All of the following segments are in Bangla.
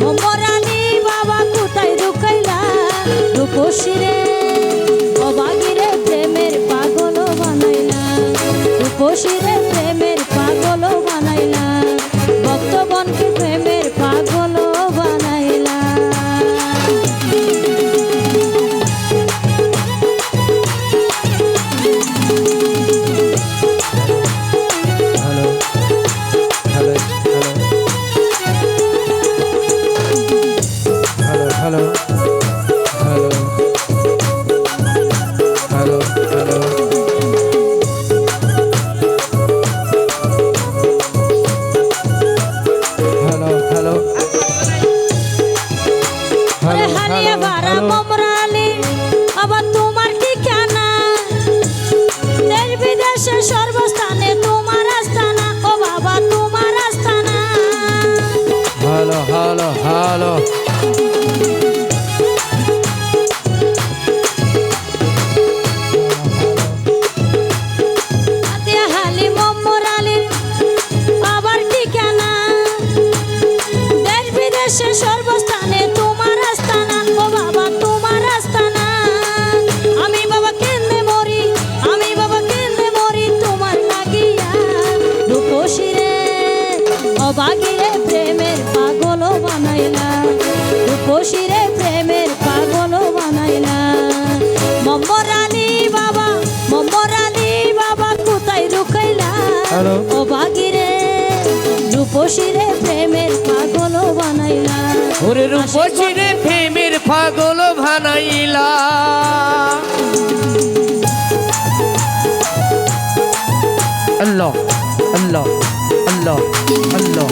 মরালি বাবা কোথায় রুকাইলা রূপসী রে অবাগিরে প্রেমের পাগল বানাইলা। রূপসী রে hello hello hello hello hello hello hello হারিয়ে বারা মমরালি আবার তোমার ঠিকানা। দেশ বিদেশে সর্বস্থানে তোমার আস্তানা ও বাবা তোমার আস্তানা। হ্যালো হ্যালো হ্যালো রূপসী রে প্রেমের পাগল বানাইলা। মম্মরালি বাবা মম্মরালি বাবা কোথায় রুকাইলা হ্যালো। অবাগিরে রূপসী রে প্রেমের পাগল বানাইলা। ওরে রূপসী প্রেমের পাগল ভানাইলা আল্লাহ আল্লাহ আল্লাহ আল্লাহ।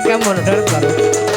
કે કેમ ઢળ કરો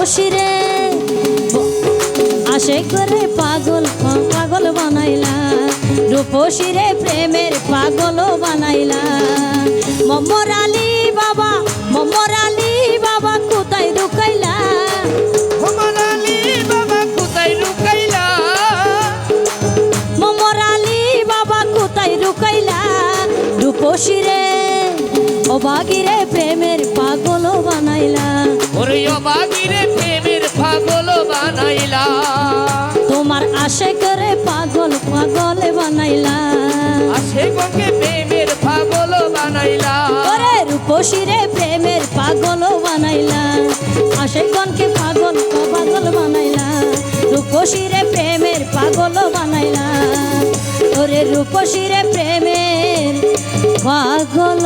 বসিরে আশে করে পাগল পাগল বানাইলা। রূপসিরে প্রেমের পাগল বানাইলা। মমর আলী বাবা মমর আলী বাবা কোথায় ঢুকাইলা? রূপসিরে অবাগিরে ওরে অবাগিরে প্রেমের পাগল বানাইলা। তোমার আশে করে পাগল পাগল বানাইলা। আসে গকে প্রেমের পাগল বানাইলা। ওরে রূপসী রে প্রেমের পাগল বানাইলা। আশে গনকে পাগল পাগল বানাইলা। রূপসী রে প্রেমের পাগল বানাইলা। ওরে রূপসী রে প্রেমের পাগল